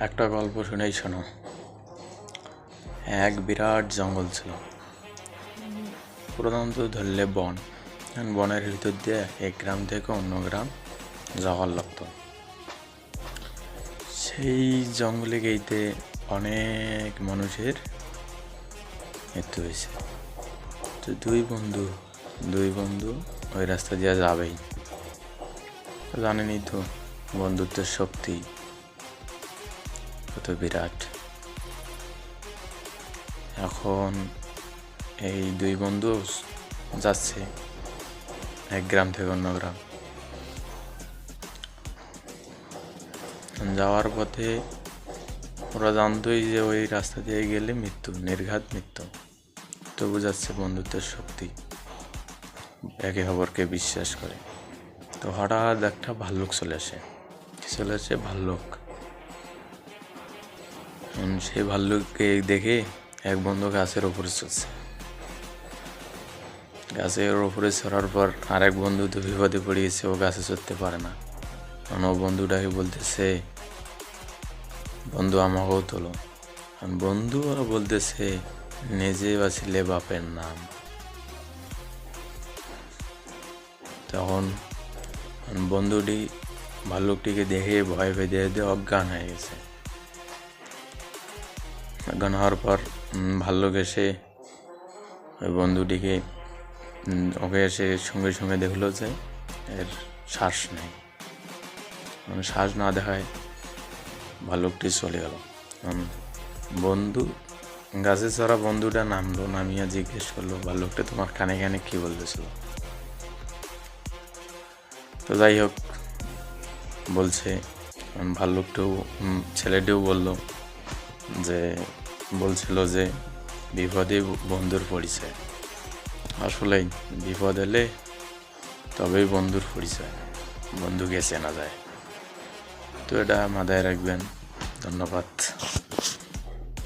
একটা গল্প শুনেই শোনো। এক বিরাট জঙ্গল ছিল। প্রধানত ধরলে বন। বনের ভিতর দিয়ে এক গ্রাম থেকে অন্য গ্রাম যাওয়ার লাগতো সেই জঙ্গলে গেইতে অনেক মানুষের মৃত্যু হয়েছে। তো দুই বন্ধু দুই বন্ধু ওই রাস্তা দিয়ে যাবেই। তো জানেনই তো বন্ধুত্বের শক্তি। কত বিরাট। এখন এই দুই বন্ধু যাচ্ছে এক গ্রাম থেকে অন্য গ্রাম। যাওয়ার পথে ওরা জানতোই যে ওই রাস্তা দিয়ে গেলে মৃত্যু, নির্ঘাত মৃত্যু। তবু যাচ্ছে বন্ধুত্বের শক্তি। একে অপরকে বিশ্বাস করে। তো হঠাৎ একটা ভাল্লুক চলে আসে। চলে আসে ভাল্লুক। সেই ভাল্লুককে দেখে এক বন্ধু গাছের ওপরে চলছে গাছের ওপরে চড়ার পর আরেক বন্ধু তো বিপদে পড়ে গেছে, ও গাছে চড়তে পারে না। কারণ ও বন্ধুটাকে বলতেছে, বন্ধু, আমাকেও তোলো। বন্ধু আর বলতেছে, নিজে বাঁচিলে বাপের নাম। তখন বন্ধুটি, ভাল্লুকটিকে দেখে ভয় দিয়ে অজ্ঞান হয়ে গেছে। অজ্ঞান হওয়ার পর ভাল্লুক এসে ওই বন্ধুটিকে ওকে এসে সঙ্গে সঙ্গে দেখল যে এর শ্বাস নেই। মানে শ্বাস না দেখায় ভাল্লুকটি চলে গেল। বন্ধু, গাছে চড়া বন্ধুটা নামলো, নামিয়া জিজ্ঞেস করল ভাল্লুকটা তোমার কানে কানে কি বলতেছিল? তো যাই হোক, বলছে ভাল্লুকটাও ছেলেটিও বলল যে বলছিল যে বিপদে বন্ধুর পরিচয়। আসলে বিপদ এলে তবেই বন্ধুর পরিচয়, বন্ধুকে চেনা যায়। তো এটা মাথায় রাখবেন, ধন্যবাদ।